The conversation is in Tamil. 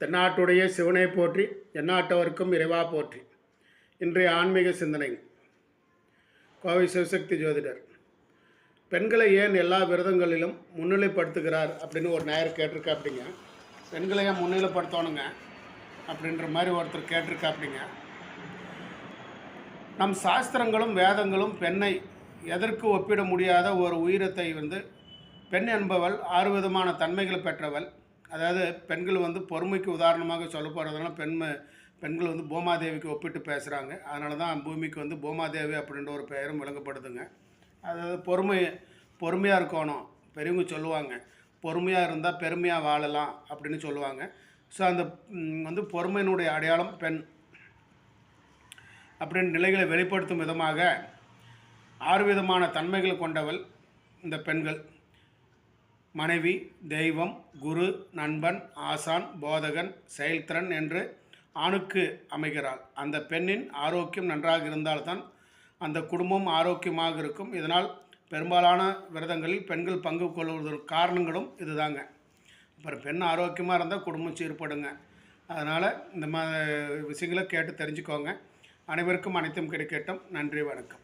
தென்னாட்டுடைய சிவனை போற்றி எந்நாட்டவர்க்கும் இறைவா போற்றி. இன்றைய ஆன்மீக சிந்தனை. கோவை சிவசக்தி ஜோதிடர். பெண்களை ஏன் எல்லா விரதங்களிலும் முன்னிலைப்படுத்துகிறார் அப்படின்னு ஒரு நேயர் கேட்டிருக்கா அப்படிங்க பெண்களை ஏன் முன்னிலைப்படுத்தணுங்க அப்படின்ற மாதிரி ஒருத்தர் கேட்டிருக்கா அப்படிங்க நம் சாஸ்திரங்களும் வேதங்களும் பெண்ணை எதற்கு ஒப்பிட முடியாத ஒரு உயிரத்தை வந்து பெண் என்பவள் ஆறு விதமான தன்மைகளை பெற்றவள் அதாவது பெண்கள் வந்து பொறுமைக்கு உதாரணமாக சொல்ல போகிறதுனால பெண்மை பெண்கள் வந்து பூமாதேவிக்கு ஒப்பிட்டு பேசுகிறாங்க அதனால தான் பூமிக்கு வந்து பூமாதேவி அப்படின்ற ஒரு பெயரும் விளங்கப்படுதுங்க. அதாவது பொறுமை பொறுமையாக இருக்கணும். பெரியவங்க சொல்லுவாங்க. பொறுமையாக இருந்தால் பெருமையாக வாழலாம் அப்படின்னு சொல்லுவாங்க. ஸோ அந்த வந்து பொறுமையினுடைய அடையாளம் பெண். அப்படின்னு நிலைகளை வெளிப்படுத்தும் விதமாக ஆறு விதமான தன்மைகளை கொண்டவள் இந்த பெண்கள். மனைவி தெய்வம் குரு நண்பன் ஆசான் போதகன் செயல்திறன் என்று ஆணுக்கு அமைகிறாள். அந்த பெண்ணின் ஆரோக்கியம் நன்றாக இருந்தால்தான் அந்த குடும்பம் ஆரோக்கியமாக இருக்கும். இதனால் பெரும்பாலான விரதங்களில் பெண்கள் பங்கு கொள்வதற்கு காரணங்களும் இதுதாங்க. அப்புறம் பெண் ஆரோக்கியமாக இருந்தால் குடும்பம் சீர்படுங்க. அதனால் இந்த மா விஷயங்களை கேட்டு தெரிஞ்சுக்கோங்க. அனைவருக்கும் அனைத்தும் கிடைக்கட்டும். நன்றி வணக்கம்.